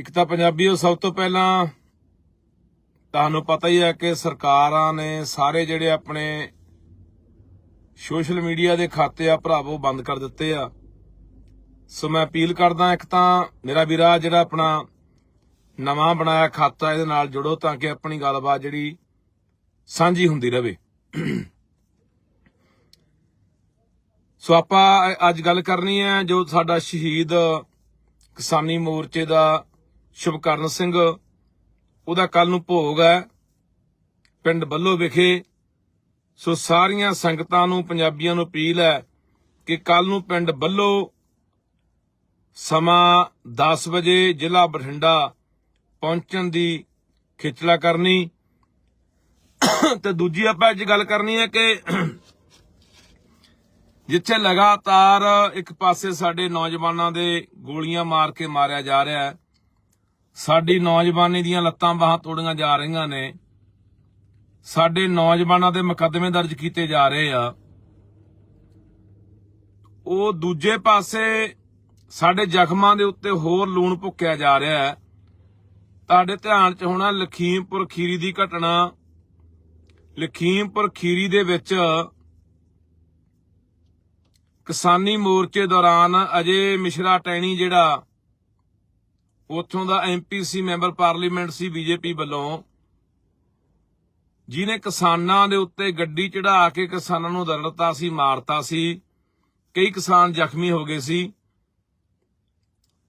ਇੱਕ ਤਾਂ ਪੰਜਾਬੀਓ ਸਭ ਤੋਂ ਪਹਿਲਾਂ ਤੁਹਾਨੂੰ ਪਤਾ ਹੀ ਹੈ ਕਿ ਸਰਕਾਰਾਂ ਨੇ ਸਾਰੇ ਜਿਹੜੇ ਆਪਣੇ ਸੋਸ਼ਲ ਮੀਡੀਆ ਦੇ ਖਾਤੇ ਆ ਭਰਾਵੋ ਬੰਦ ਕਰ ਦਿੱਤੇ ਆ। ਸੋ ਮੈਂ ਅਪੀਲ ਕਰਦਾ ਇੱਕ ਤਾਂ ਮੇਰਾ ਵੀਰਾ ਜਿਹੜਾ ਆਪਣਾ ਨਵਾਂ ਬਣਾਇਆ ਖਾਤਾ ਇਹਦੇ ਨਾਲ ਜੁੜੋ ਤਾਂ ਕਿ ਆਪਣੀ ਗੱਲਬਾਤ ਜਿਹੜੀ ਸਾਂਝੀ ਹੁੰਦੀ ਰਹੇ ਸੋ ਆਪਾਂ ਅੱਜ ਗੱਲ ਕਰਨੀ ਹੈ ਜੋ ਸਾਡਾ ਸ਼ਹੀਦ ਕਿਸਾਨੀ ਮੋਰਚੇ ਦਾ ਸ਼ੁਭਕਰਨ ਸਿੰਘ, ਉਹਦਾ ਕੱਲ ਨੂੰ ਭੋਗ ਹੈ। ਪਿੰਡ ਬੱਲੋ ਵਿਖੇ ਸੋ ਸਾਰੀਆਂ ਸੰਗਤਾਂ ਨੂੰ, ਪੰਜਾਬੀਆਂ ਨੂੰ ਅਪੀਲ ਹੈ ਕਿ ਕੱਲ ਨੂੰ ਪਿੰਡ ਬੱਲੋ ਸਮਾਂ 10 ਵਜੇ ਜ਼ਿਲ੍ਹਾ ਬਠਿੰਡਾ ਪਹੁੰਚਣ ਦੀ ਖਿਚਲਾ ਕਰਨੀ। ਤੇ ਦੂਜੀ ਆਪਾਂ ਅੱਜ ਗੱਲ ਕਰਨੀ ਹੈ ਕਿ ਜਿੱਥੇ ਲਗਾਤਾਰ ਇੱਕ ਪਾਸੇ ਸਾਡੇ ਨੌਜਵਾਨਾਂ ਦੇ ਗੋਲੀਆਂ ਮਾਰ ਕੇ ਮਾਰਿਆ ਜਾ ਰਿਹਾ ਹੈ ਸਾਡੀ ਨੌਜਵਾਨੀ ਦੀਆਂ ਲੱਤਾਂ ਬਾਹਾਂ ਤੋੜੀਆਂ ਜਾ ਰਹੀਆਂ ਨੇ। ਸਾਡੇ ਨੌਜਵਾਨਾਂ ਦੇ ਮੁਕੱਦਮੇ ਦਰਜ ਕੀਤੇ ਜਾ ਰਹੇ ਆ। ਉਹ ਦੂਜੇ ਪਾਸੇ ਸਾਡੇ ਜ਼ਖਮਾਂ ਦੇ ਉੱਤੇ ਹੋਰ ਲੂਣ ਭੁੱਕਿਆ ਜਾ ਰਿਹਾ ਹੈ। ਤੁਹਾਡੇ ਧਿਆਨ 'ਚ ਹੋਣਾ ਲਖੀਮਪੁਰ ਖੀਰੀ ਦੀ ਘਟਨਾ। ਲਖੀਮਪੁਰ ਖੀਰੀ ਦੇ ਵਿੱਚ ਕਿਸਾਨੀ ਮੋਰਚੇ ਦੌਰਾਨ ਅਜੇ ਮਿਸ਼ਰਾ ਟੈਣੀ ਜਿਹੜਾ ਉਥੋਂ ਦਾ ਐਮਪੀਸੀ ਮੈਂਬਰ ਪਾਰਲੀਮੈਂਟ ਸੀ, ਬੀਜੇਪੀ ਵੱਲੋਂ। ਜਿਨੇ ਕਿਸਾਨਾਂ ਦੇ ਉੱਤੇ ਗੱਡੀ ਚੜਾ ਕੇ ਕਿਸਾਨਾਂ ਨੂੰ ਦਰੜਤਾ ਸੀ, ਮਾਰਤਾ ਸੀ, ਕਈ ਕਿਸਾਨ ਜ਼ਖਮੀ ਹੋ ਗਏ ਸੀ।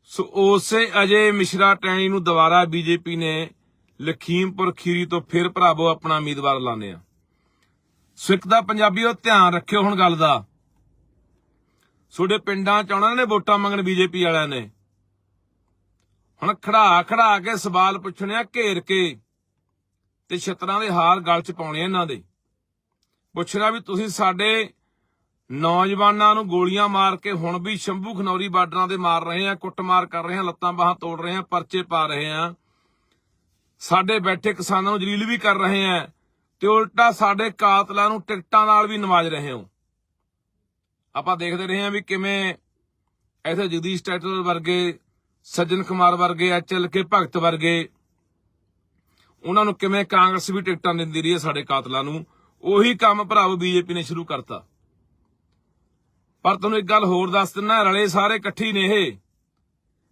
ਸੋ ਉਸੇ ਅਜੇ ਮਿਸ਼ਰਾ ਟੈਣੀ ਨੂੰ ਦੁਬਾਰਾ ਬੀਜੇਪੀ ਨੇ ਲਖੀਮਪੁਰ ਖੀਰੀ ਤੋਂ ਫਿਰ ਭਰਾਵੋ ਆਪਣਾ ਉਮੀਦਵਾਰ ਲਾਣੇ ਆ। ਸਿੱਖ ਇੱਕ ਦਾ ਪੰਜਾਬੀਓ ਧਿਆਨ ਰੱਖਿਓ ਹੁਣ ਗੱਲ ਦਾ। ਤੁਹਾਡੇ ਪਿੰਡਾਂ ਚ ਆਉਣਾ ਨੇ ਵੋਟਾਂ ਮੰਗਣ ਬੀਜੇਪੀ ਵਾਲਿਆਂ ਨੇ। ਹੁਣ ਖੜਾ ਖੜਾ ਕੇ ਸਵਾਲ ਪੁੱਛਣੇ ਆ ਘੇਰ ਕੇ ਤੇ ਛਤਰਾਂ ਦੇ ਹਾਰ ਗਲ ਚ ਪਾਉਣੇ ਇਹਨਾਂ ਦੇ। ਪੁੱਛਣਾ ਵੀ ਤੁਸੀਂ ਸਾਡੇ ਨੌਜਵਾਨਾਂ ਨੂੰ ਗੋਲੀਆਂ ਮਾਰ ਕੇ ਹੁਣ ਵੀ ਸ਼ੰਭੂ ਖਨੌਰੀ ਬਾਰਡਰਾਂ ਦੇ ਮਾਰ ਰਹੇ ਆ, ਕੁੱਟਮਾਰ ਕਰ ਰਹੇ ਆ, ਲੱਤਾਂ ਬਾਹਾਂ ਤੋੜ ਰਹੇ ਆ, ਪਰਚੇ ਪਾ ਰਹੇ ਆ। ਸਾਡੇ ਬੈਠੇ ਕਿਸਾਨਾਂ ਨੂੰ ਜਲੀਲ ਵੀ ਕਰ ਰਹੇ ਆ ਤੇ ਉਲਟਾ ਸਾਡੇ ਕਾਤਲਾਂ ਨੂੰ ਟਿਕਟਾਂ ਨਾਲ ਵੀ ਨਵਾਜ ਰਹੇ ਹੋ। ਆਪਾਂ ਦੇਖਦੇ ਰਹੇ ਹਾਂ ਵੀ ਕਿਵੇਂ ਐਸੇ ਜਗਦੀਸ਼ ਟਾਈਟਲ ਵਰਗੇ ਸੱਜਣ ਕੁਮਾਰ ਵਰਗੇ ਐਚਐਲ ਕੇ, ਭਗਤ ਵਰਗੇ, ਉਹਨਾਂ ਨੂੰ ਕਿਵੇਂ ਕਾਂਗਰਸ ਵੀ ਟਿਕਟਾਂ ਦਿੰਦੀ ਰਹੀ ਹੈ ਸਾਡੇ ਕਾਤਲਾਂ ਨੂੰ, ਉਹੀ ਕੰਮ ਭਰਾਵੋ ਬੀਜੇਪੀ ਨੇ ਸ਼ੁਰੂ ਕਰਤਾ। ਪਰ ਤੁਹਾਨੂੰ ਇੱਕ ਗੱਲ ਹੋਰ ਦੱਸ ਦਿੰਨਾ ਰਲੇ ਸਾਰੇ ਇਕੱਠੀ ਨੇ ਇਹ।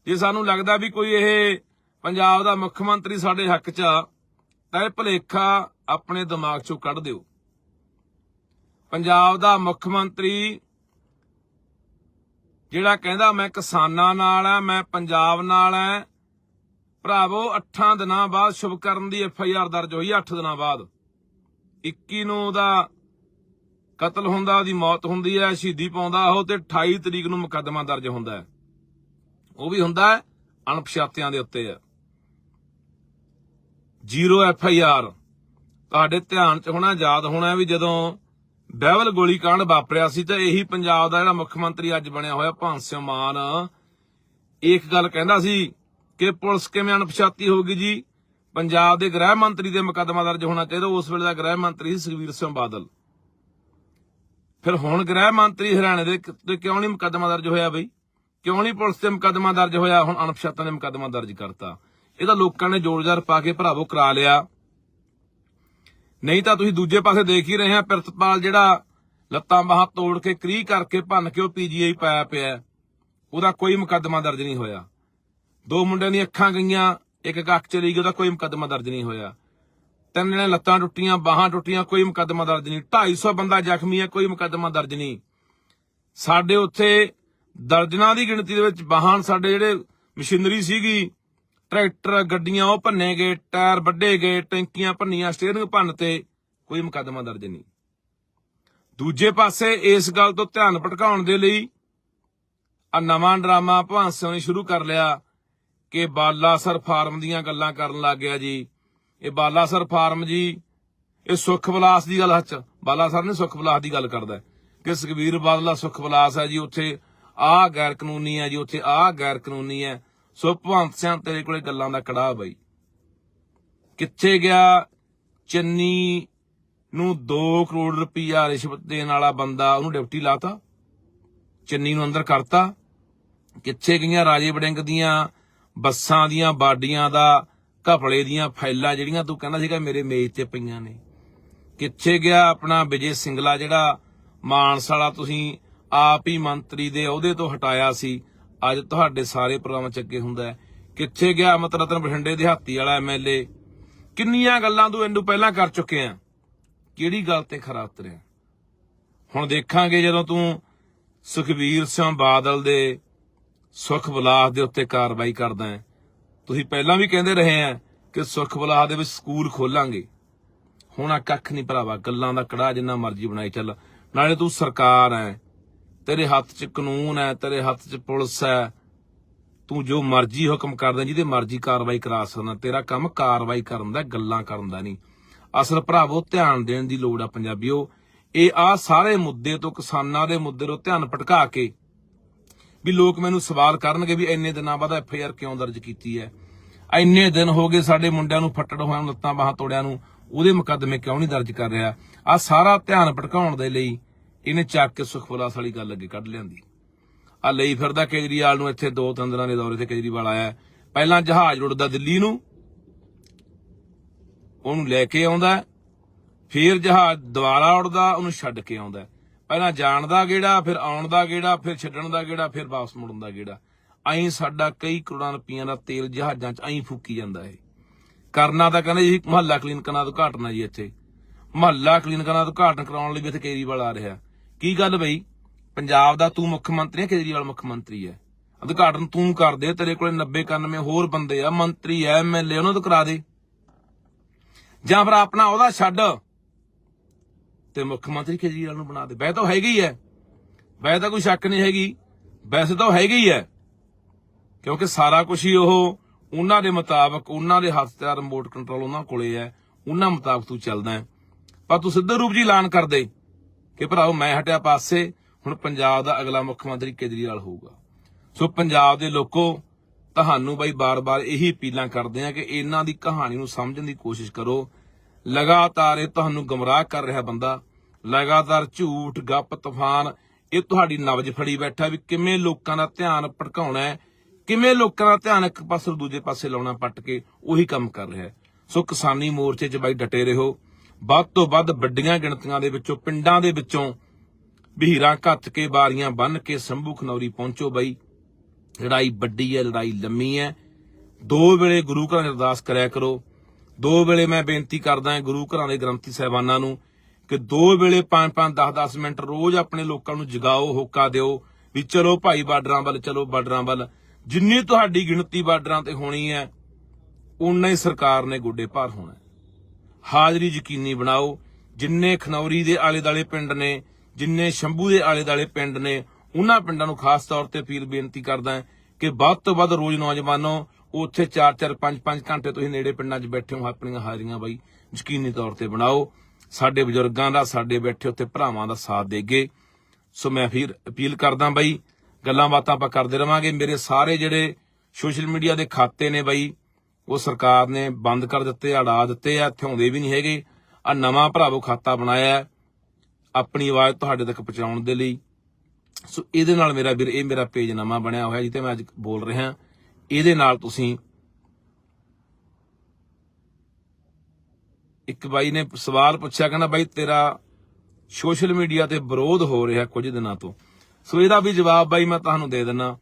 ਜੇ ਸਾਨੂੰ ਲੱਗਦਾ ਵੀ ਕੋਈ ਇਹ ਪੰਜਾਬ ਦਾ ਮੁੱਖ ਮੰਤਰੀ ਸਾਡੇ ਹੱਕ 'ਚ ਆ, ਤਾਂ ਇਹ ਭਲੇਖਾ ਆਪਣੇ ਦਿਮਾਗ 'ਚੋਂ ਕੱਢ ਦਿਓ। ਪੰਜਾਬ ਦਾ ਮੁੱਖ ਮੰਤਰੀ ਜਿਹੜਾ ਕਹਿੰਦਾ ਮੈਂ ਕਿਸਾਨਾਂ ਨਾਲ ਆ ਮੈਂ ਪੰਜਾਬ ਨਾਲ ਆ ਭਰਾਵੋ 8 ਦਿਨਾਂ ਬਾਅਦ ਸ਼ੁਭਕਰਨ ਦੀ ਐਫ ਆਈ ਆਰ ਦਰਜ ਹੋਈ 8 ਦਿਨਾਂ ਬਾਅਦ। 21 ਨੂੰ ਉਹਦਾ ਕਤਲ ਹੁੰਦਾ, ਉਹਦੀ ਮੌਤ ਹੁੰਦੀ ਹੈ ਸ਼ਹੀਦੀ ਪਾਉਂਦਾ ਉਹ ਤੇ 28 ਤਰੀਕ ਨੂੰ ਮੁਕੱਦਮਾ ਦਰਜ ਹੁੰਦਾ ਹੈ ਉਹ ਵੀ ਹੁੰਦਾ ਹੈ ਅਣਪਛਾਤਿਆਂ ਦੇ ਉੱਤੇ ਹੈ ਜ਼ੀਰੋ ਐਫ ਆਈ ਆਰ ਤੁਹਾਡੇ ਧਿਆਨ 'ਚ ਹੋਣਾ, ਯਾਦ ਹੋਣਾ ਵੀ ਜਦੋਂ ਬਹਿਬਲ ਗੋਲੀकांड ਵਾਪਰਿਆ ਸੀ ਤੇ ਇਹੀ ਪੰਜਾਬ ਦਾ ਜਿਹੜਾ ਮੁੱਖ ਮੰਤਰੀ ਅੱਜ ਬਣਿਆ ਹੋਇਆ ਭਗਵੰਤ ਸਿੰਘ ਮਾਨ ਇੱਕ ਗੱਲ ਕਹਿੰਦਾ ਸੀ ਕਿ ਪੁਲਿਸ ਕਿਵੇਂ ਅਣਪਛਾਤੀ ਗਈ ਜੀ? ਪੰਜਾਬ ਦੇ ਗ੍ਰਹਿ ਮੰਤਰੀ ਦੇ ਮੁਕੱਦਮਾ ਦਰਜ ਹੋਣਾ ਚਾਹੀਦਾ, ਉਸ ਵੇਲੇ ਦਾ ਗ੍ਰਹਿ ਮੰਤਰੀ ਸੀ ਸੁਖਬੀਰ ਸਿੰਘ ਬਾਦਲ। ਫਿਰ ਹੁਣ ਗ੍ਰਹਿ ਮੰਤਰੀ ਹਰਿਆਣੇ ਦੇ ਤੇ ਕਿਉਂ ਨਹੀਂ ਮੁਕੱਦਮਾ ਦਰਜ ਹੋਇਆ ਬਈ? ਕਿਉਂ ਨਹੀਂ ਪੁਲਿਸ ਤੇ ਮੁਕੱਦਮਾ ਦਰਜ ਹੋਇਆ? ਹੁਣ ਅਣਪਛਾਤਾਂ ਨੇ ਮੁਕੱਦਮਾ ਦਰਜ ਕਰਤਾ। ਇਹਦਾ ਲੋਕਾਂ ਨੇ ਜ਼ੋਰ-ਜ਼ਾਰ ਪਾ ਕੇ ਭਰਾਵੋ ਕਰਾ ਲਿਆ। ਨਹੀਂ ਤਾਂ ਤੁਸੀਂ ਦੂਜੇ ਪਾਸੇ ਦੇਖ ਹੀ ਰਹੇ ਆ, ਪ੍ਰਿਤਪਾਲ ਜਿਹੜਾ ਲੱਤਾਂ ਬਾਹਾਂ ਤੋੜ ਕੇ ਕਰੀ ਕਰਕੇ ਭੰਨ ਕੇ ਉਹ ਪੀਜੀਆਈ ਪਾਇਆ ਪਿਆ ਉਹਦਾ ਕੋਈ ਮੁਕੱਦਮਾ ਦਰਜ ਨਹੀਂ ਹੋਇਆ। ਦੋ ਮੁੰਡਿਆਂ ਦੀਆਂ ਅੱਖਾਂ ਗਈਆਂ, ਇੱਕ ਅੱਖ ਚਲੀ ਗਈ, ਉਹਦਾ ਕੋਈ ਮੁਕੱਦਮਾ ਦਰਜ ਨਹੀਂ ਹੋਇਆ। ਤਿੰਨ ਜਣੇ ਲੱਤਾਂ ਟੁੱਟੀਆਂ, ਬਾਹਾਂ ਟੁੱਟੀਆਂ, ਕੋਈ ਮੁਕੱਦਮਾ ਦਰਜ ਨਹੀਂ। 250 ਬੰਦਾ ਜ਼ਖਮੀ ਹੈ, ਕੋਈ ਮੁਕੱਦਮਾ ਦਰਜ ਨਹੀਂ। ਸਾਡੇ ਉੱਥੇ ਦਰਜਨਾਂ ਦੀ ਗਿਣਤੀ ਦੇ ਵਿੱਚ ਵਾਹਨ ਸਾਡੇ ਜਿਹੜੇ ਮਸ਼ੀਨਰੀ ਸੀਗੀ ਟਰੈਕਟਰ, ਗੱਡੀਆਂ ਉਹ ਭੰਨੇ ਗਏ, ਟਾਇਰ ਵੱਢੇ ਗਏ, ਟੈਂਕੀਆਂ ਭੰਨੀਆਂ, ਸਟੀਅਰਿੰਗ ਭੰਨ ਤੇ ਕੋਈ ਮੁਕੱਦਮਾ ਦਰਜ ਨਹੀਂ। ਦੂਜੇ ਪਾਸੇ ਇਸ ਗੱਲ ਤੋਂ ਧਿਆਨ ਭਟਕਾਉਣ ਦੇ ਲਈ ਆ ਨਵਾਂ ਡਰਾਮਾ ਭਾਂਸਿਆਂ ਨੇ ਸ਼ੁਰੂ ਕਰ ਲਿਆ ਕਿ ਬਾਲਾਸਰ ਫਾਰਮ ਦੀਆਂ ਗੱਲਾਂ ਕਰਨ ਲੱਗ ਗਿਆ ਜੀ। ਇਹ ਬਾਲਾਸਰ ਫਾਰਮ ਜੀ, ਇਹ ਸੁਖ ਵਿਲਾਸ ਦੀ ਗੱਲ ਹੱਚ ਬਾਲਾਸਰ ਨੇ ਸੁਖ ਵਿਲਾਸ ਦੀ ਗੱਲ ਕਰਦਾ। ਕਿ ਸੁਖਬੀਰ ਬਾਦਲ ਦਾ ਸੁਖ ਵਿਲਾਸ ਹੈ ਜੀ, ਉੱਥੇ ਆਹ ਗੈਰ ਕਾਨੂੰਨੀ ਹੈ ਜੀ, ਉੱਥੇ ਆਹ ਗੈਰ ਕਾਨੂੰਨੀ ਹੈ। ਸੋ ਭਵੰਤ ਸਿੰਘ ਤੇਰੇ ਕੋਲੇ ਗੱਲਾਂ ਦਾ ਕੜਾਹ ਬਈ। ਕਿੱਥੇ ਗਿਆ ਚੰਨੀ ਨੂੰ 2 ਕਰੋੜ ਰੁਪਈਆ ਰਿਸ਼ਵਤ ਦੇਣ ਵਾਲਾ ਬੰਦਾ, ਉਹਨੂੰ ਡਿਪਟੀ ਲਾਤਾ, ਚੰਨੀ ਨੂੰ ਅੰਦਰ ਕਰਤਾ। ਕਿੱਥੇ ਗਈਆਂ ਰਾਜੇ ਵੜਿੰਗ ਦੀਆਂ ਬੱਸਾਂ ਦੀਆਂ ਬਾਡੀਆਂ ਦਾ, ਘਪਲੇ ਦੀਆਂ ਫਾਈਲਾਂ ਜਿਹੜੀਆਂ ਤੂੰ ਕਹਿੰਦਾ ਸੀਗਾ ਮੇਰੇ ਮੇਜ਼ ਤੇ ਪਈਆਂ ਨੇ। ਕਿੱਥੇ ਗਿਆ ਆਪਣਾ ਵਿਜੇ ਸਿੰਗਲਾ ਜਿਹੜਾ ਮਾਨਸ ਵਾਲਾ ਤੁਸੀਂ ਆਪ ਹੀ ਮੰਤਰੀ ਦੇ ਅਹੁਦੇ ਤੋਂ ਹਟਾਇਆ ਸੀ ਅੱਜ ਤੁਹਾਡੇ ਸਾਰੇ ਪ੍ਰੋਗਰਾਮ ਚ ਅੱਗੇ ਹੁੰਦਾ ਕਿੱਥੇ ਗਿਆ ਮਤਲਬ ਬਠਿੰਡੇ ਦਿਹਾਤੀ ਵਾਲਾ ਐਮਐਲਏ ਕਿੰਨੀਆਂ ਗੱਲਾਂ ਤੂੰ ਇਹਨੂੰ ਪਹਿਲਾਂ ਕਰ ਚੁੱਕੇ ਆ? ਕਿਹੜੀ ਗੱਲ ਤੇ ਖਰਾ ਉਤਰਿਆ? ਹੁਣ ਦੇਖਾਂਗੇ ਜਦੋਂ ਤੂੰ ਸੁਖਬੀਰ ਸਿੰਘ ਬਾਦਲ ਦੇ ਸੁਖ ਵਿਲਾਸ ਦੇ ਉੱਤੇ ਕਾਰਵਾਈ ਕਰਦਾ ਹੈ। ਤੁਸੀਂ ਪਹਿਲਾਂ ਵੀ ਕਹਿੰਦੇ ਰਹੇ ਆ ਕਿ ਸੁਖ ਵਿਲਾਸ ਦੇ ਵਿੱਚ ਸਕੂਲ ਖੋਲਾਂਗੇ। ਹੁਣ ਆ ਕੱਖ ਨਹੀਂ ਭਰਾਵਾ, ਗੱਲਾਂ ਦਾ ਕੜਾ ਜਿੰਨਾ ਮਰਜ਼ੀ ਬਣਾਈ ਚੱਲ। ਨਾਲੇ ਤੂੰ ਸਰਕਾਰ ਹੈ। ਤੇਰੇ ਹੱਥ 'ਚ ਕਾਨੂੰਨ ਹੈ, ਤੇਰੇ ਹੱਥ 'ਚ ਪੁਲਿਸ ਹੈ। ਤੂੰ ਜੋ ਮਰਜ਼ੀ ਹੁਕਮ ਕਰਦਾ ਜਿਹਦੇ ਮਰਜ਼ੀ ਕਾਰਵਾਈ ਕਰਾ ਸਕਦਾ। ਤੇਰਾ ਕੰਮ ਕਾਰਵਾਈ ਕਰਨ ਦਾ, ਗੱਲਾਂ ਕਰਨ ਦਾ ਨਹੀਂ। ਅਸਲ ਭਰਾਵੋ, ਧਿਆਨ ਦੇਣ ਦੀ ਲੋੜ ਆ ਪੰਜਾਬੀਓ। ਇਹ ਆ ਸਾਰੇ ਮੁੱਦੇ ਤੋਂ, ਕਿਸਾਨਾਂ ਦੇ ਮੁੱਦੇ ਤੋਂ ਧਿਆਨ ਭਟਕਾ ਕੇ ਵੀ ਲੋਕ ਮੈਨੂੰ ਸਵਾਲ ਕਰਨਗੇ ਵੀ ਇੰਨੇ ਦਿਨਾਂ ਬਾਅਦ ਐਫ ਆਈ ਆਰ ਕਿਉਂ ਦਰਜ ਕੀਤੀ ਹੈ? ਇੰਨੇ ਦਿਨ ਹੋ ਗਏ ਸਾਡੇ ਮੁੰਡਿਆਂ ਨੂੰ ਫੱਟੜ ਹੋਇਆ ਲੱਤਾਂ ਬਾਹਾਂ ਤੋੜਿਆਂ ਨੂੰ, ਉਹਦੇ ਮੁਕੱਦਮੇ ਕਿਉਂ ਨਹੀਂ ਦਰਜ ਕਰ ਰਿਹਾ? ਆ ਸਾਰਾ ਧਿਆਨ ਭਟਕਾਉਣ ਦੇ ਲਈ ਇਹਨੇ ਚੱਕ ਕੇ ਸੁਖਪੁਲਾਸ ਵਾਲੀ ਗੱਲ ਅੱਗੇ ਕੱਢ ਲਿਆਂਦੀ। ਆ ਲਈ ਫਿਰਦਾ ਕੇਜਰੀਵਾਲ ਨੂੰ ਇੱਥੇ ਦੋ ਤਿੰਨ ਦਿਨਾਂ ਦੇ ਦੌਰੇ ਤੇ ਕੇਜਰੀਵਾਲ ਆਇਆ। ਪਹਿਲਾਂ ਜਹਾਜ਼ ਉੜਦਾ ਦਿੱਲੀ ਨੂੰ, ਉਹਨੂੰ ਲੈ ਕੇ ਆਉਂਦਾ, ਫਿਰ ਜਹਾਜ਼ ਦੁਬਾਰਾ ਉੜਦਾ, ਉਹਨੂੰ ਛੱਡ ਕੇ ਆਉਂਦਾ। ਪਹਿਲਾਂ ਜਾਣ ਦਾ ਗੇੜਾ ਫਿਰ ਆਉਣ ਦਾ ਗੇੜਾ ਫਿਰ ਛੱਡਣ ਦਾ ਗੇੜਾ ਫਿਰ ਵਾਪਸ ਮੁੜਨ ਦਾ ਗੇੜਾ ਐਂ ਸਾਡਾ ਕਈ ਕਰੋੜਾਂ ਰੁਪਈਆਂ ਦਾ ਤੇਲ ਜਹਾਜ਼ਾਂ 'ਚ ਐਂ ਫੂਕੀ ਜਾਂਦਾ ਏ ਕਰਨਾ ਤਾਂ ਕਹਿੰਦੇ ਜੀ ਮਹੱਲਾ ਕਲੀਨਿਕਾਂ ਦਾ ਉਦਘਾਟਨ ਆ ਜੀ ਇੱਥੇ। ਮਹੱਲਾ ਕਲੀਨਿਕਾਂ ਦਾ ਉਦਘਾਟਨ ਕਰਾਉਣ ਲਈ ਵੀ ਇੱਥੇ ਕੇਜਰੀਵਾਲ ਆ ਰਿਹਾ। ਕੀ ਗੱਲ ਬਈ? ਪੰਜਾਬ ਦਾ ਤੂੰ ਮੁੱਖ ਮੰਤਰੀ ਹੈ ਕੇਜਰੀਵਾਲ ਮੁੱਖ ਮੰਤਰੀ ਹੈ ਉਦਘਾਟਨ ਤੂੰ ਕਰ ਦੇ ਤੇਰੇ ਕੋਲੇ 90 91 ਹੋਰ ਬੰਦੇ ਆ, ਮੰਤਰੀ ਐ ਐਮਐਲਏ ਉਹਨਾਂ ਤੋਂ ਕਰਾ ਦੇ। ਜਾਂ ਫਿਰ ਆਪਣਾ ਉਹਦਾ ਛੱਡ ਤੇ ਮੁੱਖ ਮੰਤਰੀ ਕੇਜਰੀਵਾਲ ਨੂੰ ਬਣਾ ਦੇ। ਵੈਸੇ ਤਾਂ ਹੈਗੀ ਹੀ ਹੈ ਵੈਸੇ ਤਾਂ ਕੋਈ ਸ਼ੱਕ ਨਹੀਂ ਹੈਗੀ। ਵੈਸੇ ਤਾਂ ਹੈਗੀ ਹੀ ਹੈ ਕਿਉਂਕਿ ਸਾਰਾ ਕੁਝ ਹੀ ਉਹ ਉਹਨਾਂ ਦੇ ਮੁਤਾਬਕ, ਉਹਨਾਂ ਦੇ ਹੱਥ ਤੇ ਰਿਮੋਟ ਕੰਟਰੋਲ ਉਹਨਾਂ ਕੋਲੇ ਹੈ ਉਹਨਾਂ ਮੁਤਾਬਕ ਤੂੰ ਚੱਲਦਾ ਪਰ ਤੂੰ ਸਿੱਧੇ ਰੂਪ ਜੀ ਐਲਾਨ ਕਰ ਦੇ। ਕਿ ਭਰਾਓ ਮੈਂ ਹਟਿਆ ਪਾਸੇ, ਹੁਣ ਪੰਜਾਬ ਦਾ ਅਗਲਾ ਮੁੱਖ ਮੰਤਰੀ ਕੇਜਰੀਵਾਲ ਹੋਊਗਾ। ਸੋ ਪੰਜਾਬ ਦੇ ਲੋਕੋ, ਤੁਹਾਨੂੰ ਬਾਈ ਬਾਰ-ਬਾਰ ਇਹੀ ਅਪੀਲਾਂ ਕਰਦੇ ਆ ਕਿ ਇਹਨਾਂ ਦੀ ਕਹਾਣੀ ਨੂੰ ਸਮਝਣ ਦੀ ਕੋਸ਼ਿਸ਼ ਕਰੋ। ਲਗਾਤਾਰ ਇਹ ਤੁਹਾਨੂੰ ਗਮਰਾਹ ਕਰ ਰਿਹਾ ਬੰਦਾ, ਲਗਾਤਾਰ ਝੂਠ, ਗੱਪ, ਤੂਫਾਨ, ਇਹ ਤੁਹਾਡੀ ਨਬਜ ਫੜੀ ਬੈਠਾ ਵੀ ਕਿਵੇਂ ਲੋਕਾਂ ਦਾ ਧਿਆਨ ਭਟਕਾਉਣਾ ਹੈ, ਕਿਵੇਂ ਲੋਕਾਂ ਦਾ ਧਿਆਨ ਇੱਕ ਪਾਸੇ ਦੂਜੇ ਪਾਸੇ ਲਾਉਣਾ ਪੱਟ ਕੇ ਉਹੀ ਕੰਮ ਕਰ ਰਿਹਾ ਸੋ ਕਿਸਾਨੀ ਮੋਰਚੇ 'ਚ ਬਾਈ ਡਟੇ ਰਹੋ ਵੱਧ ਤੋਂ ਵੱਧ ਵੱਡੀਆਂ ਗਿਣਤੀਆਂ ਦੇ ਵਿੱਚੋਂ, ਪਿੰਡਾਂ ਦੇ ਵਿੱਚੋਂ ਬਹੀਰਾਂ ਘੱਤ ਕੇ ਬਾਰੀਆਂ ਬੰਨ ਕੇ ਸੰਭੂ ਖਨੌਰੀ ਪਹੁੰਚੋ ਬਈ। ਲੜਾਈ ਵੱਡੀ ਹੈ, ਲੜਾਈ ਲੰਮੀ ਹੈ। ਦੋ ਵੇਲੇ ਗੁਰੂ ਘਰਾਂ 'ਚ ਅਰਦਾਸ ਕਰਿਆ ਕਰੋ। ਦੋ ਵੇਲੇ ਮੈਂ ਬੇਨਤੀ ਕਰਦਾ ਹਾਂ ਗੁਰੂ ਘਰਾਂ ਦੇ ਗ੍ਰੰਥੀ ਸਾਹਿਬਾਨਾਂ ਨੂੰ ਕਿ ਦੋ ਵੇਲੇ 5-5 10-10 ਮਿੰਟ ਰੋਜ਼ ਆਪਣੇ ਲੋਕਾਂ ਨੂੰ ਜਗਾਓ, ਹੋਕਾ ਦਿਓ ਵੀ ਚਲੋ ਭਾਈ ਬਾਰਡਰਾਂ ਵੱਲ, ਚਲੋ ਬਾਰਡਰਾਂ ਵੱਲ। ਜਿੰਨੀ ਤੁਹਾਡੀ ਗਿਣਤੀ ਬਾਰਡਰਾਂ ਤੇ ਹੋਣੀ ਹੈ ਉਨਾ ਹੀ ਸਰਕਾਰ ਨੇ ਗੋਡੇ ਭਾਰ ਹੋਣਾ ਹਾਜ਼ਰੀ ਯਕੀਨੀ ਬਣਾਓ, ਜਿੰਨੇ ਖਨੌਰੀ ਦੇ ਆਲੇ ਦਾਲੇ ਪਿੰਡ ਨੇ, ਜਿੰਨੇ ਸ਼ੰਭੂ ਦੇ ਆਲੇ ਦਾਲੇ ਪਿੰਡ ਨੇ, ਉਹਨਾਂ ਪਿੰਡਾਂ ਨੂੰ ਖਾਸ ਤੌਰ ਤੇ ਅਪੀਲ ਬੇਨਤੀ ਕਰਦਾ ਹਾਂ ਕਿ ਵੱਧ ਤੋਂ ਵੱਧ ਰੋਜ਼ ਨੌਜਵਾਨੋ, ਉੱਥੇ 4-4 5-5 ਘੰਟੇ ਤੁਸੀਂ ਨੇੜੇ ਪਿੰਡਾਂ 'ਚ ਬੈਠੇ ਹੋ ਆਪਣੀਆਂ ਹਾਜ਼ਰੀਆਂ ਬਾਈ, ਯਕੀਨੀ ਤੌਰ ਤੇ ਬਣਾਓ। ਸਾਡੇ ਬਜ਼ੁਰਗਾਂ ਦਾ, ਸਾਡੇ ਬੈਠੇ ਉੱਥੇ ਭਰਾਵਾਂ ਦਾ ਸਾਥ ਦੇਗੇ। ਸੋ ਮੈਂ ਫਿਰ ਅਪੀਲ ਕਰਦਾ ਬਾਈ, ਗੱਲਾਂ ਬਾਤਾਂ ਆਪਾਂ ਕਰਦੇ ਰਵਾਂਗੇ। ਮੇਰੇ ਸਾਰੇ ਜਿਹੜੇ ਸੋਸ਼ਲ ਮੀਡੀਆ ਦੇ ਖਾਤੇ ਨੇ ਬਾਈ ਉਹ ਸਰਕਾਰ ਨੇ ਬੰਦ ਕਰ ਦਿੱਤੇ ਆ, ਅੜਾ ਦਿੱਤੇ ਆ ਇੱਥੇ ਵੀ ਨਹੀਂ ਹੈਗੇ। ਆ ਨਵਾਂ ਭਰਾਵੋ ਖਾਤਾ ਬਣਾਇਆ ਆਪਣੀ ਆਵਾਜ਼ ਤੁਹਾਡੇ ਤੱਕ ਪਹੁੰਚਾਉਣ ਦੇ ਲਈ। ਸੋ ਇਹਦੇ ਨਾਲ ਮੇਰਾ ਵੀਰ ਇਹ ਮੇਰਾ ਪੇਜ ਨਵਾਂ ਬਣਿਆ ਹੋਇਆ ਜਿੱਤੇ ਮੈਂ ਅੱਜ ਬੋਲ ਰਿਹਾ। ਇਹਦੇ ਨਾਲ ਤੁਸੀਂ ਇੱਕ ਬਾਈ ਨੇ ਸਵਾਲ ਪੁੱਛਿਆ ਕਹਿੰਦਾ ਬਾਈ ਤੇਰਾ ਸੋਸ਼ਲ ਮੀਡੀਆ ਤੇ ਵਿਰੋਧ ਹੋ ਰਿਹਾ ਕੁਝ ਦਿਨਾਂ ਤੋਂ। ਸੋ ਇਹਦਾ ਵੀ ਜਵਾਬ ਬਾਈ ਮੈਂ ਤੁਹਾਨੂੰ ਦੇ ਦਿੰਨਾ।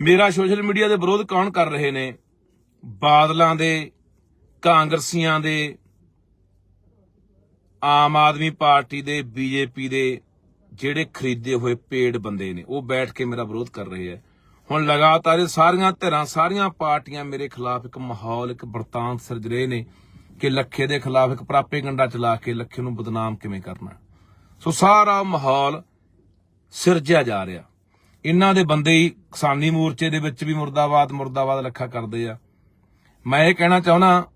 ਮੇਰਾ ਸੋਸ਼ਲ ਮੀਡੀਆ ਦੇ ਵਿਰੋਧ ਕੌਣ ਕਰ ਰਹੇ ਨੇ? ਬਾਦਲਾਂ ਦੇ, ਕਾਂਗਰਸੀਆਂ ਦੇ, ਆਮ ਆਦਮੀ ਪਾਰਟੀ ਦੇ, ਬੀਜੇਪੀ ਦੇ ਜਿਹੜੇ ਖਰੀਦੇ ਹੋਏ ਪੇੜ ਬੰਦੇ ਨੇ, ਉਹ ਬੈਠ ਕੇ ਮੇਰਾ ਵਿਰੋਧ ਕਰ ਰਹੇ ਆ। ਹੁਣ ਲਗਾਤਾਰ ਇਹ ਸਾਰੀਆਂ ਧਿਰਾਂ, ਸਾਰੀਆਂ ਪਾਰਟੀਆਂ ਮੇਰੇ ਖਿਲਾਫ ਇੱਕ ਮਾਹੌਲ, ਇੱਕ ਵਰਤਾਂਤ ਸਿਰਜ ਰਹੇ ਨੇ ਕਿ ਲੱਖੇ ਦੇ ਖਿਲਾਫ ਇੱਕ ਪ੍ਰਾਪੇਗੰਡਾ ਚਲਾ ਕੇ ਲੱਖੇ ਨੂੰ ਬਦਨਾਮ ਕਿਵੇਂ ਕਰਨਾ। ਸੋ ਸਾਰਾ ਮਾਹੌਲ ਸਿਰਜਿਆ ਜਾ ਰਿਹਾ। ਇਹਨਾਂ ਦੇ ਬੰਦੇ ਹੀ ਕਿਸਾਨੀ ਮੋਰਚੇ ਦੇ ਵਿੱਚ ਵੀ ਮੁਰਦਾਬਾਦ ਮੁਰਦਾਬਾਦ ਲੱਖਾ ਕਰਦੇ ਆ। ਮੈਂ ਇਹ ਕਹਿਣਾ ਚਾਹੁੰਦਾ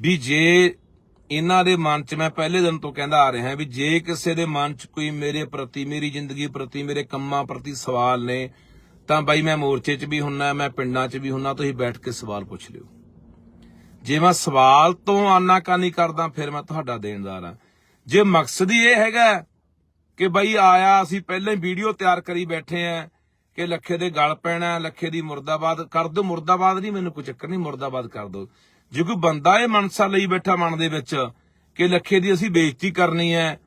ਵੀ ਜੇ ਇਹਨਾਂ ਦੇ ਮਨ 'ਚ ਮੈਂ ਪਹਿਲੇ ਦਿਨ ਤੋਂ ਕਹਿੰਦਾ ਆ ਰਿਹਾ ਵੀ ਜੇ ਕਿਸੇ ਦੇ ਮਨ 'ਚ ਕੋਈ ਮੇਰੇ ਪ੍ਰਤੀ, ਮੇਰੀ ਜ਼ਿੰਦਗੀ ਪ੍ਰਤੀ, ਮੇਰੇ ਕੰਮਾਂ ਪ੍ਰਤੀ ਸਵਾਲ ਨੇ, ਤਾਂ ਬਾਈ ਮੈਂ ਮੋਰਚੇ 'ਚ ਵੀ ਹੁੰਨਾ, ਮੈਂ ਪਿੰਡਾਂ 'ਚ ਵੀ ਹੁੰਨਾ, ਤੁਸੀਂ ਬੈਠ ਕੇ ਸਵਾਲ ਪੁੱਛ ਲਿਓ। ਜੇ ਮੈਂ ਸਵਾਲ ਤੋਂ ਆਨਾਕਾਨੀ ਕਰਦਾ, ਫਿਰ ਮੈਂ ਤੁਹਾਡਾ ਦੇਣਦਾਰ ਆ ਜੇ ਮਕਸਦ ਹੀ ਇਹ ਹੈਗਾ ਕਿ ਬਈ ਆਇਆ, ਅਸੀਂ ਪਹਿਲਾਂ ਹੀ ਵੀਡੀਓ ਤਿਆਰ ਕਰੀ ਬੈਠੇ ਆ ਕਿ ਲੱਖੇ ਦੇ ਗਲ ਪੈਣਾ, ਲੱਖੇ ਦੀ ਮੁਰਦਾਬਾਦ, ਕਰ ਦੋ ਮੁਰਦਾਬਾਦ ਨਹੀਂ, ਮੈਨੂੰ ਕੋਈ ਚੱਕਰ ਨਹੀਂ, ਮੁਰਦਾਬਾਦ ਕਰ ਦੋ ਜੇ ਕੋਈ ਬੰਦਾ ਇਹ ਮਨਸਾ ਲਈ ਬੈਠਾ ਮਨ ਦੇ ਵਿੱਚ ਕਿ ਲੱਖੇ ਦੀ ਅਸੀਂ ਬੇਇੱਜ਼ਤੀ ਕਰਨੀ ਹੈ,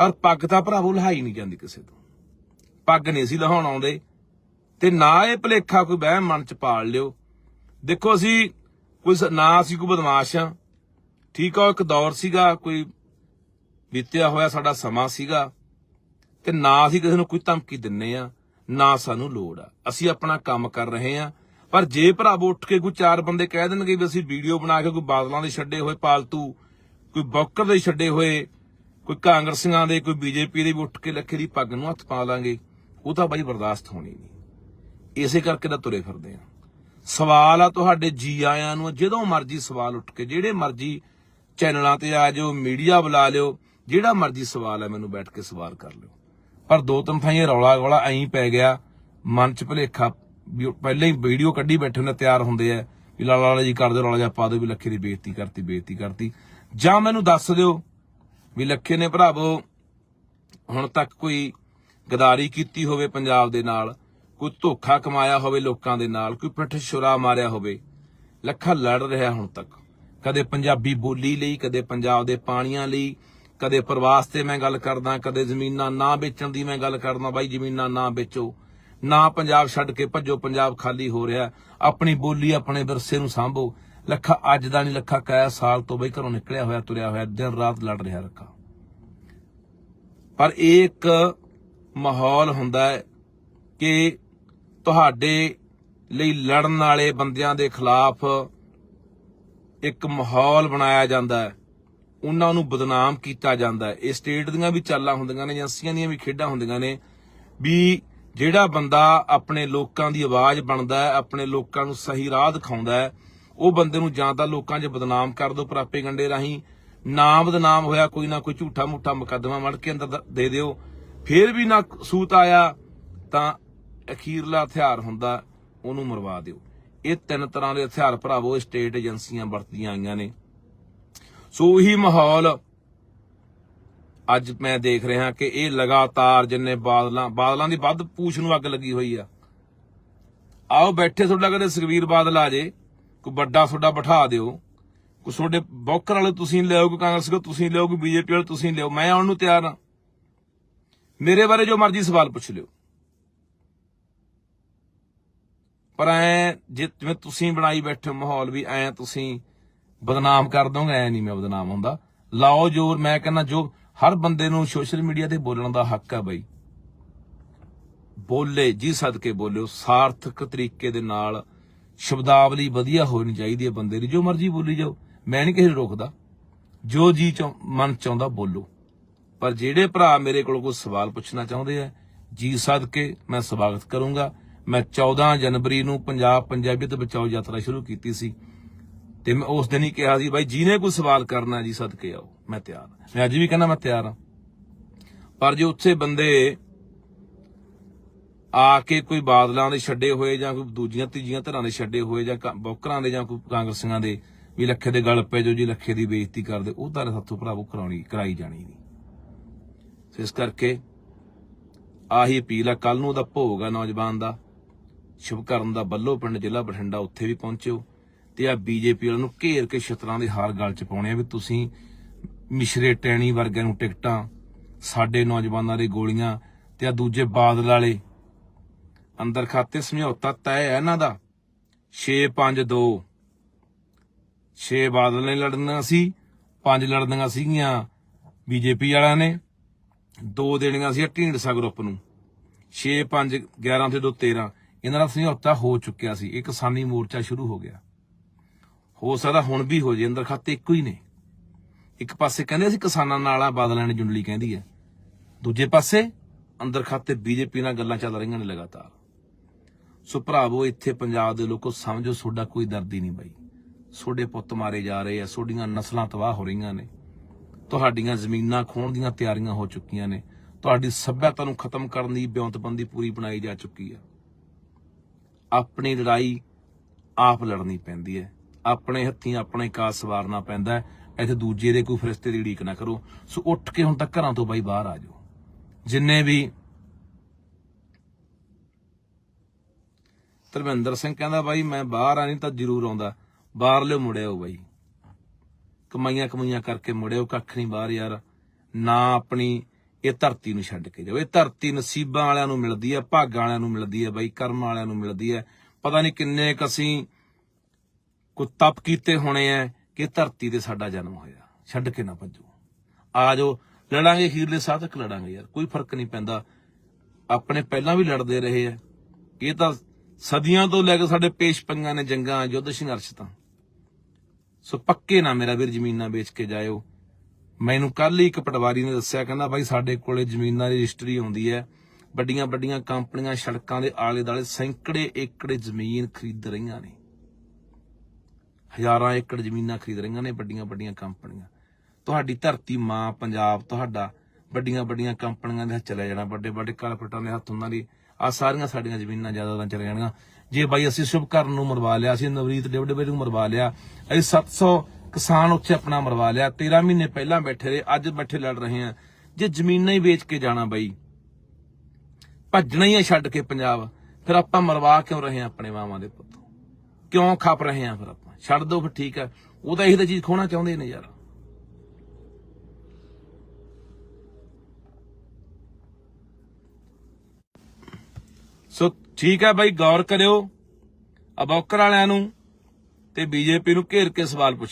ਔਰ ਪੱਗ ਤਾਂ ਭਰਾਵੋ ਲਹਾਈ ਨਹੀਂ ਜਾਂਦੀ ਕਿਸੇ ਤੋਂ। ਪੱਗ ਨਹੀਂ ਸੀ ਲਹਾਉਣ ਆਉਂਦੇ। ਤੇ ਨਾ ਇਹ ਭਲੇਖਾ ਕੋਈ ਵਹਿਮ ਮਨ ਚ ਪਾਲ ਲਿਓ। ਦੇਖੋ ਅਸੀਂ ਕੋਈ ਨਾ ਅਸੀਂ ਕੋਈ ਬਦਮਾਸ਼ ਆ ਠੀਕ ਆ, ਉਹ ਇੱਕ ਦੌਰ ਸੀਗਾ, ਕੋਈ ਬੀਤਿਆ ਹੋਇਆ ਸਾਡਾ ਸਮਾਂ ਸੀਗਾ। ਤੇ ਨਾ ਅਸੀਂ ਕਿਸੇ ਨੂੰ ਕੋਈ ਧਮਕੀ ਦਿੰਨੇ ਆ। ਨਾ ਸਾਨੂੰ ਲੋੜ ਆ। ਅਸੀਂ ਆਪਣਾ ਕੰਮ ਕਰ ਰਹੇ ਆ ਪਰ ਜੇ ਭਰਾਵੋ ਉੱਠ ਕੇ ਕੋਈ ਚਾਰ ਬੰਦੇ ਕਹਿ ਦੇਣਗੇ ਵੀ ਅਸੀਂ ਵੀਡੀਓ ਬਣਾ ਕੇ ਕੋਈ ਬਾਦਲਾਂ ਦੇ ਛੱਡੇ ਹੋਏ, ਪਾਲਤੂ, ਕੋਈ ਬੌਕਰ ਦੇ ਛੱਡੇ ਹੋਏ, ਕੋਈ ਕਾਂਗਰਸੀਆਂ ਦੇ, ਕੋਈ ਬੀਜੇਪੀ ਦੇ ਵੀ ਉੱਠ ਕੇ ਲੱਖੇ ਦੀ ਪੱਗ ਨੂੰ ਹੱਥ ਪਾ ਲਾਂਗੇ, ਉਹ ਤਾਂ ਬਾਈ ਬਰਦਾਸ਼ਤ ਹੋਣੀ ਨਹੀਂ। ਇਸੇ ਕਰਕੇ ਤਾਂ ਤੁਰੇ ਫਿਰਦੇ ਆ ਸਵਾਲ ਆ ਤੁਹਾਡੇ ਜੀ ਆਇਆਂ ਨੂੰ, ਜਦੋਂ ਮਰਜ਼ੀ ਸਵਾਲ ਉੱਠ ਕੇ, ਜਿਹੜੇ ਮਰਜ਼ੀ ਚੈਨਲਾਂ ਤੇ ਆ ਜਾਓ, ਮੀਡੀਆ ਬੁਲਾ ਲਿਓ, ਜਿਹੜਾ ਮਰਜ਼ੀ ਸਵਾਲ ਹੈ ਮੈਨੂੰ ਬੈਠ ਕੇ ਸਵਾਲ ਕਰ ਲਿਓ। ਪਰ ਦੋ ਤਿੰਨ ਥਾਈਂ ਰੌਲਾ ਗੋਲਾ ਐਂ ਪੈ ਗਿਆ, ਮਨ ਚ ਭੁਲੇਖਾ ਪਹਿਲਾਂ ਹੀ ਵੀਡੀਓ ਕੱਢੀ ਬੈਠੇ ਨੇ ਤਿਆਰ ਹੁੰਦੇ ਆ, ਵੀ ਲਾਲਾ ਲਾਲਾ ਜੀ ਕਰਦੇ, ਰੌਲਾ ਜਿਹਾ ਪਾ ਦਿਓ ਵੀ ਲੱਖੇ ਦੀ ਬੇਇੱਜ਼ਤੀ ਕਰਤੀ ਬੇਇੱਜ਼ਤੀ ਕਰਤੀ। ਜਾਂ ਮੈਨੂੰ ਦੱਸ ਦਿਓ ਵੀ ਲੱਖੇ ਨੇ ਭਰਾਵੋ ਹੁਣ ਤੱਕ ਕੋਈ ਗਦਾਰੀ ਕੀਤੀ ਹੋਵੇ ਪੰਜਾਬ ਦੇ ਨਾਲ, ਕੋਈ ਧੋਖਾ ਕਮਾਇਆ ਹੋਵੇ ਲੋਕਾਂ ਦੇ ਨਾਲ, ਕੋਈ ਪਿੱਠ ਛੁਰਾ ਮਾਰਿਆ ਹੋਵੇ, ਲੱਖਾ ਲੜ ਰਿਹਾ ਹੁਣ ਤੱਕ। ਕਦੇ ਪੰਜਾਬੀ ਬੋਲੀ ਲਈ, ਕਦੇ ਪੰਜਾਬ ਦੇ ਪਾਣੀਆਂ ਲਈ ਕਦੇ ਪ੍ਰਵਾਸ ਤੇ ਮੈਂ ਗੱਲ ਕਰਦਾ, ਕਦੇ ਜ਼ਮੀਨਾਂ ਨਾ ਵੇਚਣ ਦੀ ਮੈਂ ਗੱਲ ਕਰਦਾ, ਬਾਈ ਜ਼ਮੀਨਾਂ ਨਾ ਵੇਚੋ। ਨਾ ਪੰਜਾਬ ਛੱਡ ਕੇ ਭੱਜੋ, ਪੰਜਾਬ ਖਾਲੀ ਹੋ ਰਿਹਾ। ਆਪਣੀ ਬੋਲੀ ਆਪਣੇ ਵਿਰਸੇ ਨੂੰ ਸਾਂਭੋ। ਲੱਖਾ, ਅੱਜ ਦਾ ਨਹੀਂ ਲੱਖਾ ਕਇਆ ਸਾਲ ਤੋਂ ਬਈ ਘਰੋਂ ਨਿਕਲਿਆ ਹੋਇਆ, ਤੁਰਿਆ ਹੋਇਆ, ਦਿਨ ਰਾਤ ਲੜ ਰਿਹਾ ਰੱਖਾ ਪਰ ਇਹ ਇੱਕ ਮਾਹੌਲ ਹੁੰਦਾ ਹੈ ਕਿ ਤੁਹਾਡੇ ਲਈ ਲੜਨ ਵਾਲੇ ਬੰਦਿਆਂ ਦੇ ਖਿਲਾਫ ਇੱਕ ਮਾਹੌਲ ਬਣਾਇਆ ਜਾਂਦਾ ਹੈ। ਉਹਨਾਂ ਨੂੰ ਬਦਨਾਮ ਕੀਤਾ ਜਾਂਦਾ ਹੈ। ਇਹ ਸਟੇਟ ਦੀਆਂ ਵੀ ਚਾਲਾਂ ਹੁੰਦੀਆਂ ਨੇ, ਏਜੰਸੀਆਂ ਦੀਆਂ ਵੀ ਖੇਡਾਂ ਹੁੰਦੀਆਂ ਨੇ ਵੀ ਜਿਹੜਾ ਬੰਦਾ ਆਪਣੇ ਲੋਕਾਂ ਦੀ ਆਵਾਜ਼ ਬਣਦਾ ਹੈ, ਆਪਣੇ ਲੋਕਾਂ ਨੂੰ ਸਹੀ ਰਾਹ ਦਿਖਾਉਂਦਾ ਹੈ, ਉਹ ਬੰਦੇ ਨੂੰ ਜਾਂ ਤਾਂ ਲੋਕਾਂ 'ਚ ਬਦਨਾਮ ਕਰ ਦੋ ਪ੍ਰਾਪੇ ਗੰਡੇ ਰਾਹੀਂ ਨਾ ਬਦਨਾਮ ਹੋਇਆ ਕੋਈ ਨਾ ਕੋਈ ਝੂਠਾ ਮੁੱਠਾ ਮੁਕੱਦਮਾ ਮੜ ਕੇ ਅੰਦਰ ਦੇ ਦਿਓ। ਫਿਰ ਵੀ ਨਾ ਸੂਤ ਆਇਆ ਤਾਂ ਅਖੀਰਲਾ ਹਥਿਆਰ ਹੁੰਦਾ, ਉਹਨੂੰ ਮਰਵਾ ਦਿਓ। ਇਹ ਤਿੰਨ ਤਰ੍ਹਾਂ ਦੇ ਹਥਿਆਰ ਭਰਾਵੋ ਸਟੇਟ ਏਜੰਸੀਆਂ ਵਰਤਦੀਆਂ ਆਈਆਂ ਨੇ। ਸੋ ਉਹੀ ਮਾਹੌਲ ਅੱਜ ਮੈਂ ਦੇਖ ਰਿਹਾ ਕਿ ਇਹ ਲਗਾਤਾਰ ਜਿੰਨੇ ਬਾਦਲਾਂ ਬਾਦਲਾਂ ਦੀ ਵੱਧ ਪੂਛ ਨੂੰ ਅੱਗ ਲੱਗੀ ਹੋਈ ਆ। ਆਓ ਬੈਠੇ ਤੁਹਾਡਾ ਕਦੇ ਸੁਖਵੀਰ ਬਾਦਲ ਆ ਜੇ, ਕੋਈ ਵੱਡਾ ਤੁਹਾਡਾ ਬਿਠਾ ਦਿਓ। ਕੋਈ ਤੁਹਾਡੇ ਬੌਕਰ ਵਾਲੇ ਤੁਸੀਂ ਲਿਆਓ, ਕੋਈ ਕਾਂਗਰਸ ਕੋ ਤੁਸੀਂ ਲਿਆਓ ਬੀਜੇਪੀ ਵਾਲੇ ਤੁਸੀਂ ਲਿਓ ਮੈਂ ਆਉਣ ਨੂੰ ਤਿਆਰ ਹਾਂ। ਮੇਰੇ ਬਾਰੇ ਜੋ ਮਰਜ਼ੀ ਸਵਾਲ ਪੁੱਛ ਲਿਓ। ਪਰ ਐ ਜਿਵੇਂ ਤੁਸੀਂ ਬਣਾਈ ਬੈਠੇ ਮਾਹੌਲ ਵੀ, ਐ ਤੁਸੀਂ ਬਦਨਾਮ ਕਰ ਦੋਗੇ ਐ ਨਹੀਂ ਮੈਂ ਬਦਨਾਮ ਹੁੰਦਾ। ਲਾਓ ਜੋਰ, ਮੈਂ ਕਹਿੰਦਾ ਜੋ ਹਰ ਬੰਦੇ ਨੂੰ ਸੋਸ਼ਲ ਮੀਡੀਆ ਤੇ ਬੋਲਣ ਦਾ ਹੱਕ ਹੈ ਬਈ। ਬੋਲੇ, ਜੀ ਸਦਕੇ ਬੋਲਿਓ, ਸਾਰਥਕ ਤਰੀਕੇ ਦੇ ਨਾਲ ਸ਼ਬਦਾਵਲੀ ਵਧੀਆ ਹੋਣੀ ਚਾਹੀਦੀ ਹੈ ਬੰਦੇ ਦੀ, ਜੋ ਮਰਜ਼ੀ ਬੋਲੀ ਜਾਓ। ਮੈਂ ਨਹੀਂ ਕਿਸੇ ਨੂੰ ਰੋਕਦਾ। ਜੋ ਜੀ ਚੋਂ, ਮਨ ਚਾਹੁੰਦਾ ਬੋਲੋ। ਪਰ ਜਿਹੜੇ ਭਰਾ ਮੇਰੇ ਕੋਲ ਕੋਈ ਸਵਾਲ ਪੁੱਛਣਾ ਚਾਹੁੰਦੇ ਆ, ਜੀ ਸਦਕੇ ਮੈਂ ਸਵਾਗਤ ਕਰੂੰਗਾ। ਮੈਂ 14 ਜਨਵਰੀ ਨੂੰ ਪੰਜਾਬ ਪੰਜਾਬੀਅਤ ਬਚਾਓ ਯਾਤਰਾ ਸ਼ੁਰੂ ਕੀਤੀ ਸੀ। ਤੇ ਮੈਂ ਉਸ ਦਿਨ ਹੀ ਕਿਹਾ ਸੀ ਬਾਈ ਜਿਹਨੇ ਕੋਈ ਸਵਾਲ ਕਰਨਾ ਜੀ, ਸਦਕੇ ਆਓ। ਮੈਂ ਤਿਆਰ ਹਾਂ। ਮੈਂ ਅੱਜ ਵੀ ਕਹਿੰਦਾ ਮੈਂ ਤਿਆਰ ਹਾਂ। ਪਰ ਜੇ ਉੱਥੇ ਬੰਦੇ ਆ ਕੇ ਕੋਈ ਬਾਦਲਾਂ ਦੇ ਛੱਡੇ ਹੋਏ ਜਾਂ ਕੋਈ ਦੂਜੀਆਂ, ਤੀਜੀਆਂ ਧਰਾਂ ਦੇ ਛੱਡੇ ਹੋਏ ਜਾਂ ਕ- ਦੇ ਜਾਂ ਕੋਈ ਕਾਂਗਰਸੀਆਂ ਦੇ ਵੀ ਲੱਖੇ ਦੇ ਗਲ ਪੈ ਜੋ ਜੀ, ਲੱਖੇ ਦੀ ਬੇਇੱਜ਼ਤੀ ਕਰਦੇ, ਉਹ ਤਾਂ ਸਾਥੋਂ ਭਰਾਵੋ ਕਰਾਉਣੀ, ਕਰਾਈ ਜਾਣੀ ਨਹੀਂ। ਸੋ ਇਸ ਕਰਕੇ ਆਹੀ ਅਪੀਲ ਆ ਕੱਲ ਨੂੰ ਉਹਦਾ ਭੋਗ ਆ ਨੌਜਵਾਨ ਦਾ ਸ਼ੁਭਕਰਨ ਦਾ, ਬੱਲੋ ਪਿੰਡ, ਜ਼ਿਲ੍ਹਾ ਬਠਿੰਡਾ, ਉੱਥੇ ਵੀ ਪਹੁੰਚਿਓ। ਤੇ ਆ ਬੀਜੇਪੀ ਵਾਲਿਆਂ ਨੂੰ ਘੇਰ ਕੇ ਛਤਰਾਂ ਦੇ ਹਾਰ ਗਲ ਚ ਪਾਉਣੇ ਆ ਵੀ ਤੁਸੀਂ ਮਿਸ਼ਰੇ ਟੈਣੀ ਵਰਗਿਆਂ ਨੂੰ ਟਿਕਟਾਂ, ਸਾਡੇ ਨੌਜਵਾਨਾਂ ਦੇ ਗੋਲੀਆਂ ਤੇ ਆ ਦੂਜੇ ਬਾਦਲ ਵਾਲੇ। ਅੰਦਰ ਖਾਤੇ ਸਮਝੌਤਾ ਤੈਅ ਹੈ ਇਹਨਾਂ ਦਾ। 6-5-2 6 ਬਾਦਲ ਨੇ ਲੜਨਾ ਸੀ 5 ਲੜਨੀਆਂ ਸੀਗੀਆਂ ਬੀਜੇਪੀ ਵਾਲਿਆਂ ਨੇ। ਦੋ ਦੇਣੀਆਂ ਸੀ ਢੀਂਡਸਾ ਗਰੁੱਪ ਨੂੰ। 6 5 11 ਤੇ 2 13 ਇਹਨਾਂ ਦਾ ਸਮਝੌਤਾ ਹੋ ਚੁੱਕਿਆ ਸੀ। ਇਹ ਕਿਸਾਨੀ ਮੋਰਚਾ ਸ਼ੁਰੂ ਹੋ ਗਿਆ। ਹੋ ਸਕਦਾ ਹੁਣ ਵੀ ਹੋ ਜੇ, ਅੰਦਰ ਖਾਤੇ ਇੱਕੋ ਹੀ ਨੇ। ਇੱਕ ਪਾਸੇ ਕਹਿੰਦੇ ਅਸੀਂ ਕਿਸਾਨਾਂ ਨਾਲ ਆ, ਬਾਦਲਾਂ ਨੇ ਜੁੰਡਲੀ ਕਹਿੰਦੀ ਹੈ ਦੂਜੇ ਪਾਸੇ ਅੰਦਰ ਖਾਤੇ ਬੀਜੇਪੀ ਨਾਲ ਗੱਲਾਂ ਚੱਲ ਰਹੀਆਂ ਨੇ ਲਗਾਤਾਰ। ਸੋ ਭਰਾਵੋ, ਇੱਥੇ ਪੰਜਾਬ ਦੇ ਲੋਕੋ ਸਮਝੋ ਤੁਹਾਡਾ ਕੋਈ ਦਰਦ ਹੀ ਨਹੀਂ ਬਾਈ। ਤੁਹਾਡੇ ਪੁੱਤ ਮਾਰੇ ਜਾ ਰਹੇ ਆ ਤੁਹਾਡੀਆਂ ਨਸਲਾਂ ਤਬਾਹ ਹੋ ਰਹੀਆਂ ਨੇ। ਤੁਹਾਡੀਆਂ ਜ਼ਮੀਨਾਂ ਖੋਣ ਦੀਆਂ ਤਿਆਰੀਆਂ ਹੋ ਚੁੱਕੀਆਂ ਨੇ। ਤੁਹਾਡੀ ਸੱਭਿਅਤਾ ਨੂੰ ਖਤਮ ਕਰਨ ਦੀ ਬਿਉਂਤਬੰਦੀ ਪੂਰੀ ਬਣਾਈ ਜਾ ਚੁੱਕੀ ਹੈ ਆਪਣੀ ਲੜਾਈ ਆਪ ਲੜਨੀ ਪੈਂਦੀ ਹੈ। ਆਪਣੇ ਹੱਥੀਂ ਆਪਣੇ ਕਾਸ ਸਵਾਰਨਾ ਪੈਂਦਾ ਹੈ। ਇੱਥੇ ਦੂਜੇ ਦੇ ਕੋਈ ਫਰਿਸ਼ਤੇ ਦੀ ਉਡੀਕ ਨਾ ਕਰੋ। ਸੋ ਉੱਠ ਕੇ ਹੁਣ ਤੱਕ ਘਰਾਂ ਤੋਂ ਬਾਈ ਬਾਹਰ ਆ ਜਾਓ। ਜਿੰਨੇ ਵੀ ਧਰਮਿੰਦਰ ਸਿੰਘ ਕਹਿੰਦਾ, ਬਾਈ, ਮੈਂ ਬਾਹਰ ਆ ਨਹੀਂ ਤਾਂ ਜ਼ਰੂਰ ਆਉਂਦਾ। ਬਾਹਰ ਲਿਓ ਮੁੜਿਓ ਬਾਈ। ਕਮਾਈਆਂ ਕਮਾਈਆਂ ਕਰਕੇ ਮੁੜਿਓ ਕੱਖ ਨਹੀਂ ਬਾਹਰ ਯਾਰ। ਨਾ ਆਪਣੀ ਇਹ ਧਰਤੀ ਨੂੰ ਛੱਡ ਕੇ ਜਾਓ। ਇਹ ਧਰਤੀ ਨਸੀਬਾਂ ਵਾਲਿਆਂ ਨੂੰ ਮਿਲਦੀ ਹੈ, ਭਾਗਾਂ ਵਾਲਿਆਂ ਨੂੰ ਮਿਲਦੀ ਹੈ ਬਾਈ, ਕਰਮ ਵਾਲਿਆਂ ਨੂੰ ਮਿਲਦੀ ਹੈ। ਪਤਾ ਨਹੀਂ ਕਿੰਨੇ ਕ ਅਸੀਂ ਕੋਈ ਤਪ ਕੀਤੇ ਹੋਣੇ ਐ ਕਿ ਧਰਤੀ ਤੇ ਸਾਡਾ ਜਨਮ ਹੋਇਆ। ਛੱਡ ਕੇ ਨਾ ਭੱਜੋ। ਆ ਜਾਓ, ਲੜਾਂਗੇ ਅਖੀਰਲੇ ਸਾਹ ਤੱਕ ਲੜਾਂਗੇ ਯਾਰ, ਕੋਈ ਫ਼ਰਕ ਨਹੀਂ ਪੈਂਦਾ। ਆਪਣੇ ਪਹਿਲਾਂ ਵੀ ਲੜਦੇ ਰਹੇ ਐ। ਇਹ ਤਾਂ ਸਦੀਆਂ ਤੋਂ ਲੈ ਕੇ ਸਾਡੇ ਪੇਸ਼ ਪੰਗਾਂ ਨੇ ਜੰਗਾਂ, ਯੁੱਧ, ਸੰਘਰਸ਼ ਤਾਂ। ਸੋ ਪੱਕੇ ਨਾ ਮੇਰਾ ਵੀਰ ਜ਼ਮੀਨਾਂ ਵੇਚ ਕੇ ਜਾਇਓ। ਮੈਨੂੰ ਕੱਲ ਹੀ ਇੱਕ ਪਟਵਾਰੀ ਨੇ ਦੱਸਿਆ, ਕਹਿੰਦਾ ਬਾਈ ਸਾਡੇ ਕੋਲੇ ਜ਼ਮੀਨਾਂ ਦੀ ਰਜਿਸਟਰੀ ਆਉਂਦੀ ਹੈ ਵੱਡੀਆਂ ਵੱਡੀਆਂ ਕੰਪਨੀਆਂ, ਸੜਕਾਂ ਦੇ ਆਲੇ ਦਾਲੇ ਸੈਂਕੜੇ ਏਕੜੇ ਜ਼ਮੀਨ ਖਰੀਦ ਰਹੀਆਂ ਨੇ। ਹਜ਼ਾਰਾਂ ਏਕੜ ਜ਼ਮੀਨਾਂ ਖਰੀਦ ਰਹੀਆਂ ਨੇ ਵੱਡੀਆਂ ਵੱਡੀਆਂ ਕੰਪਨੀਆਂ। ਤੁਹਾਡੀ ਧਰਤੀ ਮਾਂ, ਪੰਜਾਬ ਤੁਹਾਡਾ ਵੱਡੀਆਂ ਵੱਡੀਆਂ ਕੰਪਨੀਆਂ ਦੇ ਹੱਥ ਚਲੇ ਜਾਣਾ, ਵੱਡੇ ਵੱਡੇ ਕਾਰਪੋਰੇਟਰਾਂ ਦੇ ਹੱਥ ਉਹਨਾਂ ਦੀ। ਆ ਸਾਰੀਆਂ ਸਾਡੀਆਂ ਜ਼ਮੀਨਾਂ ਜ਼ਿਆਦਾ ਚਲੇ ਜਾਣਗੀਆਂ। ਜੇ ਬਾਈ ਅਸੀਂ ਸ਼ੁਭਕਰਨ ਨੂੰ ਮਰਵਾ ਲਿਆ, ਅਸੀਂ ਨਵਰੀਤ ਡੇਵਡੇ ਨੂੰ ਮਰਵਾ ਲਿਆ, ਅਸੀਂ 700 ਕਿਸਾਨ ਉੱਥੇ ਆਪਣਾ ਮਰਵਾ ਲਿਆ 13 ਮਹੀਨੇ ਪਹਿਲਾਂ ਬੈਠੇ ਰਹੇ, ਅੱਜ ਬੈਠੇ ਲੜ ਰਹੇ ਆ ਜੇ ਜ਼ਮੀਨਾਂ ਹੀ ਵੇਚ ਕੇ ਜਾਣਾ ਬਾਈ, ਭੱਜਣਾ ਹੀ ਹੈ ਛੱਡ ਕੇ ਪੰਜਾਬ, ਫਿਰ ਆਪਾਂ ਮਰਵਾ ਕਿਉਂ ਰਹੇ ਆ ਆਪਣੇ ਮਾਵਾਂ ਦੇ ਪੁੱਤ? ਕਿਉਂ ਖੱਪ ਰਹੇ ਆ ਫਿਰ ਆਪਾਂ? ਛੱਡ ਦੋ ਫਿਰ ਠੀਕ ਹੈ ਉਹ ਤਾਂ ਇਹੀ ਤਾਂ ਚੀਜ਼ ਖੋਣਾ ਚਾਹੁੰਦੇ ਨੇ ਯਾਰ। ਸੋ ਠੀਕ ਹੈ ਬਾਈ, ਗੌਰ ਕਰਿਓ। ਅਬੌਕਰ ਵਾਲਿਆਂ ਨੂੰ ਤੇ ਬੀਜੇਪੀ ਨੂੰ ਘੇਰ ਕੇ ਸਵਾਲ ਪੁੱਛ